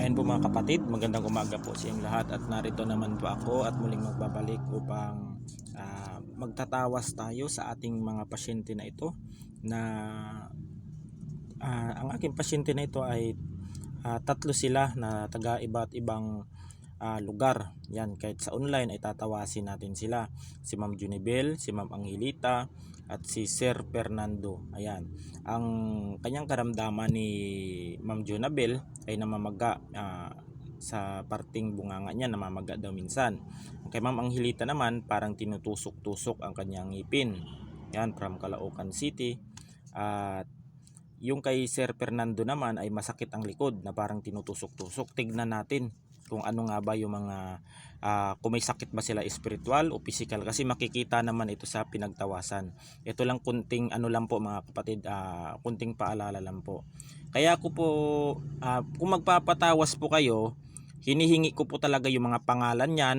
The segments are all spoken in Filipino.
Ayun po mga kapatid, magandang umaga po sa inyong lahat at narito naman po ako at muling magbabalik upang ah, magtatawas tayo sa ating mga pasyente na ito na ah, ang aking pasyente na ito ay ah, tatlo sila na taga iba't ibang ah, lugar. Yan, kahit sa online ay tatawasin natin sila. Si Ma'am Junibel, si Ma'am Angelita, at si Sir Fernando. Ayan. Ang kanyang karamdaman ni Ma'am Junabel ay namamaga ah, sa parting bunganga niya, namamaga daw minsan. Kay Ma'am Angelita naman, parang tinutusok-tusok ang kanyang ngipin. Yan, from Caloocan City. At yung kay Sir Fernando naman ay masakit ang likod na parang tinutusok-tusok. Tignan natin kung ano nga ba yung mga ah, kung may sakit ba sila spiritual o physical kasi makikita naman ito sa pinagtawasan. Ito lang kunting ano lang po mga kapatid, ah, kunting paalala lang po. Kaya ako po ah, kung magpapatawas po kayo, hinihingi ko po talaga yung mga pangalan niyan,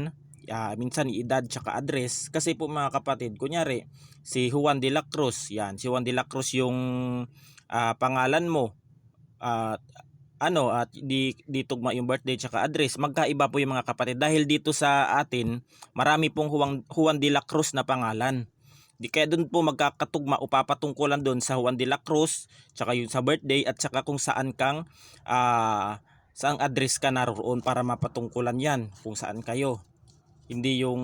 ah, minsan edad tsaka address kasi po mga kapatid, kunyari si Juan de la Cruz, yan, si Juan de la Cruz yung ah, pangalan mo. At ano at di di tugma yung birthday tsaka address magkaiba po yung mga kapatid. Dahil dito sa atin marami pong Juan, Juan de la Cruz na pangalan. Di kaya doon po magkakatugma o papatungkulan doon sa Juan de la Cruz tsaka yung sa birthday at tsaka kung saan kang ah saang address ka naroon para mapatungkulan yan kung saan kayo. Hindi yung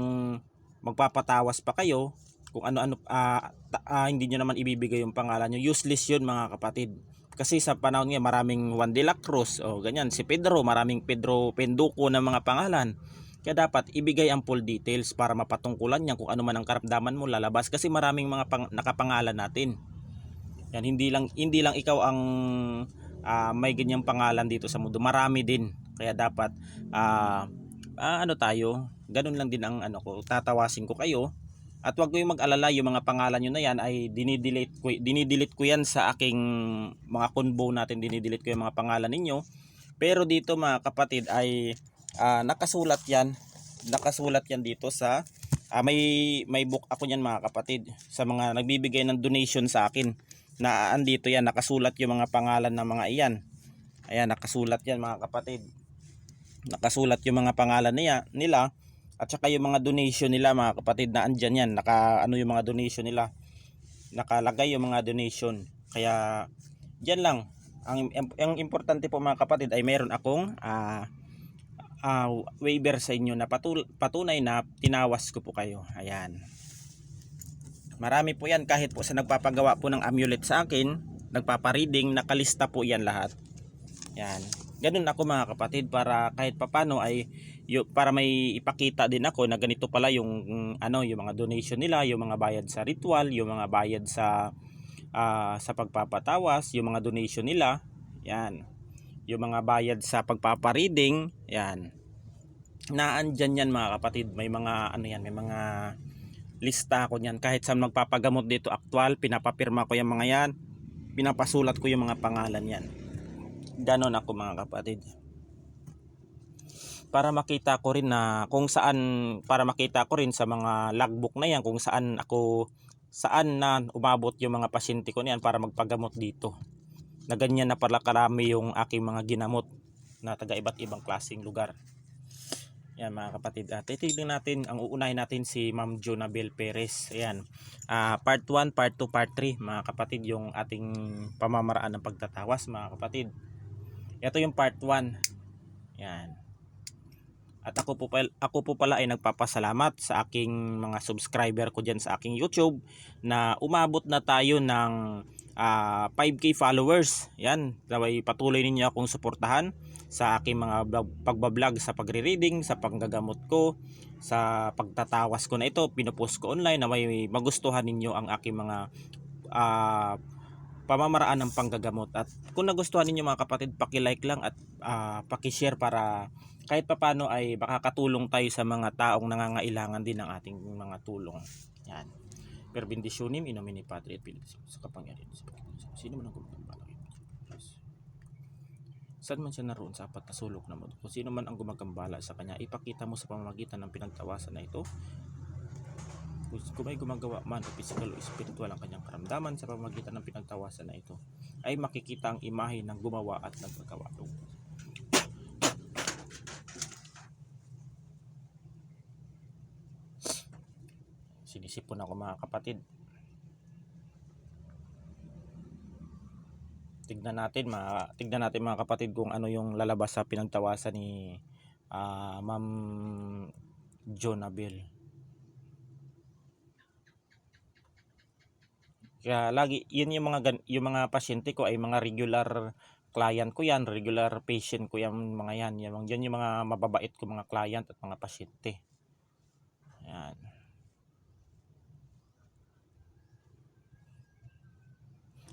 magpapatawas pa kayo kung ano-ano ta- ah, hindi nyo naman ibibigay yung pangalan nyo. Useless yun mga kapatid kasi sa panahon nga maraming Juan de la Cruz o ganyan si Pedro maraming Pedro Penduko na mga pangalan. Kaya dapat ibigay ang full details para mapatungkulan niya kung ano man ang karamdaman mo lalabas. Kasi maraming mga pang, nakapangalan natin. Yan hindi lang hindi lang ikaw ang ah, may ganyang pangalan dito sa mundo. Marami din. Kaya dapat ah, ah, ano tayo ganun lang din ang ano ko tatawasin ko kayo at wag kayong mag-alala yung mga pangalan nyo na yan ay dinidelete ko, dinidelete ko yan sa aking mga convo natin. Dinidelete ko yung mga pangalan ninyo. Pero dito mga kapatid ay ah, nakasulat yan. Nakasulat yan dito sa ah, may may book ako niyan mga kapatid sa mga nagbibigay ng donation sa akin. Na andito yan nakasulat yung mga pangalan ng mga iyan. Ayan nakasulat yan mga kapatid. Nakasulat yung mga pangalan niya nila at saka yung mga donation nila mga kapatid na andyan yan naka ano yung mga donation nila? Nakalagay yung mga donation. Kaya diyan lang. Ang, ang, importante po mga kapatid ay meron akong ah ah, waiver sa inyo na patul- patunay na tinawas ko po kayo. Ayan. Marami po yan. Kahit po sa nagpapagawa po ng amulet sa akin nagpapareading nakalista po yan lahat yan. Ganun ako mga kapatid para kahit papano ay yu- para may ipakita din ako na ganito pala yung mm, ano yung mga donation nila yung mga bayad sa ritual yung mga bayad sa ah, sa pagpapatawas yung mga donation nila. Yan. Yung mga bayad sa pagpapareading. Yan. Naandyan yan mga kapatid. May mga ano yan may mga lista ko niyan. Kahit saan magpapagamot dito actual pinapapirma ko yung mga yan. Pinapasulat ko yung mga pangalan yan ganon ako mga kapatid. Para makita ko rin na kung saan para makita ko rin sa mga logbook na yan kung saan ako saan na umabot yung mga pasyente ko niyan para magpagamot dito. Na ganyan na pala karami yung aking mga ginamot na taga iba't ibang klaseng lugar. Yan mga kapatid. At titignan natin ang uunahin natin si Ma'am Jonabel Perez. Ayan. Ah, part 1 part 2 part 3 mga kapatid yung ating pamamaraan ng pagtatawas mga kapatid ito yung part 1 yan. At ako po, pala, ako po pala ay nagpapasalamat sa aking mga subscriber ko dyan sa aking YouTube na umabot na tayo ng ah, 5k followers. Yan, naway patuloy ninyo akong suportahan sa aking mga pagbablog sa pagre-reading, sa panggagamot ko, sa pagtatawas ko na ito, pinupost ko online na may magustuhan ninyo ang aking mga ah, pamamaraan ng panggagamot. At kung nagustuhan ninyo mga kapatid, paki-like lang at ah, paki-share para kahit papano ay makakatulong tayo sa mga taong nangangailangan din ng ating mga tulong. Yan. Per bendisyonim, inomini Patri et sa kapangyarihan sa. Sino man ang Diyos? Saan man siya naroon sa apat na sulok na mundo, kung sino man ang gumagambala sa kanya, ipakita mo sa pamamagitan ng pinagtawasan na ito kung may gumagawa man o physical o spiritual ang kanyang karamdaman sa pamagitan ng pinagtawasan na ito, ay makikita ang imahe ng gumawa at nagpagawa. Sinisipon ako mga kapatid. Tignan natin, ma tignan natin mga kapatid kung ano yung lalabas sa pinagtawasan ni uh, Ma'am Jonabel. Kaya lagi, yun yung mga, yung mga pasyente ko ay mga regular client ko yan, regular patient ko yan, mga yan. Yan, yan yung mga mababait ko mga client at mga pasyente. Yan.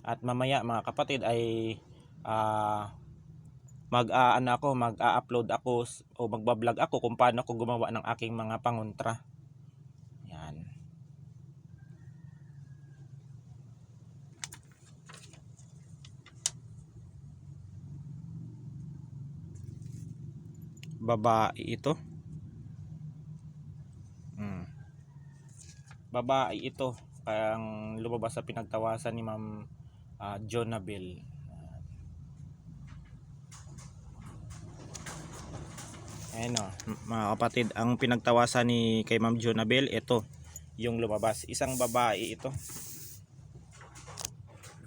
At mamaya mga kapatid ay ah mag ah, ano ako, mag-a-upload ako o magba-vlog ako kung paano ako gumawa ng aking mga pangontra. Babae ito. Mm. Babae ito. Ang lumabas sa pinagtawasan ni Ma'am ah, Jonabel. Ayan o, mga kapatid, ang pinagtawasan ni kay Ma'am Jonabel, ito, yung lumabas. Isang babae ito.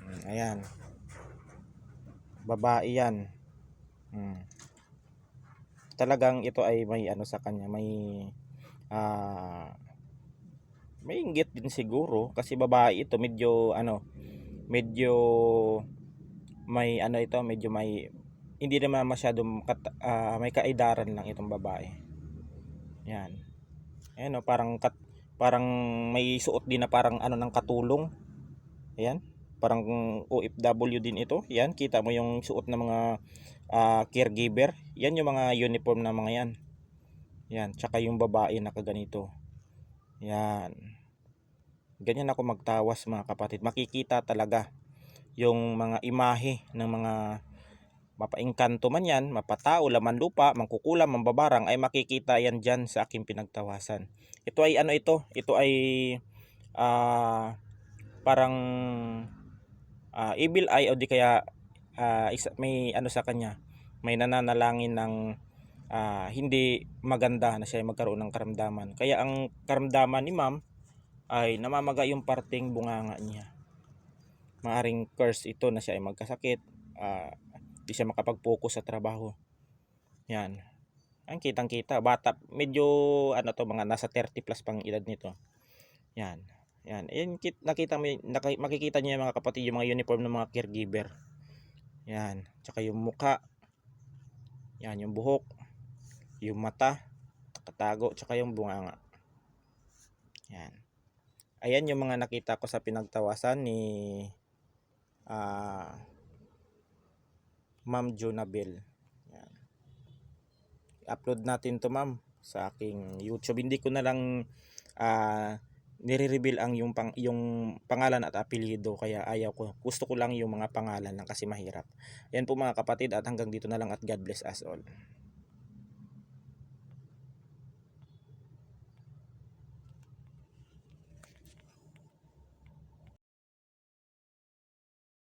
Mm, Ayan. Babae yan. Mm. Talagang ito ay may ano sa kanya, may ah may inggit din siguro. Kasi babae ito medyo ano medyo may ano ito medyo may hindi naman masyadong kat, ah, may kaidaran lang itong babae. Yan. Ayan o parang kat, parang may suot din na parang ano ng katulong. Ayan parang OFW din ito. Yan kita mo yung suot ng mga ah, caregiver. Yan yung mga uniform na mga yan. Yan tsaka yung babae na kaganito. Yan. Ganyan ako magtawas mga kapatid. Makikita talaga yung mga imahe ng mga mapaingkanto man yan, mapatao, laman lupa, mangkukulam, mambabarang ay makikita yan dyan sa aking pinagtawasan. Ito ay ano ito? Ito ay ah, parang ah, evil eye o di kaya isa, may ano sa kanya, may nananalangin ng ah, hindi maganda na siya ay magkaroon ng karamdaman. Kaya ang karamdaman ni ma'am ay namamaga yung parting bunganga niya. Maaring curse ito na siya ay magkasakit, di siya makapag-focus sa trabaho. Yan. Ang kitang-kita, bata, medyo ano to mga nasa 30 plus pang edad nito. Yan. Yan. Yan kit, nakita mo makikita niyo mga kapatid yung mga uniform ng mga caregiver. Yan. Tsaka yung muka. Yan, yung buhok. Yung mata. Katago. Tsaka yung bunganga. Yan. Ayan yung mga nakita ko sa pinagtawasan ni ah Ma'am Jonabel. Yan. Upload natin to ma'am sa aking YouTube. Hindi ko na lang ah nire-reveal ang yung pang yung pangalan at apelyido kaya ayaw ko. Gusto ko lang yung mga pangalan lang kasi mahirap. Yan po mga kapatid at hanggang dito na lang at God bless us all.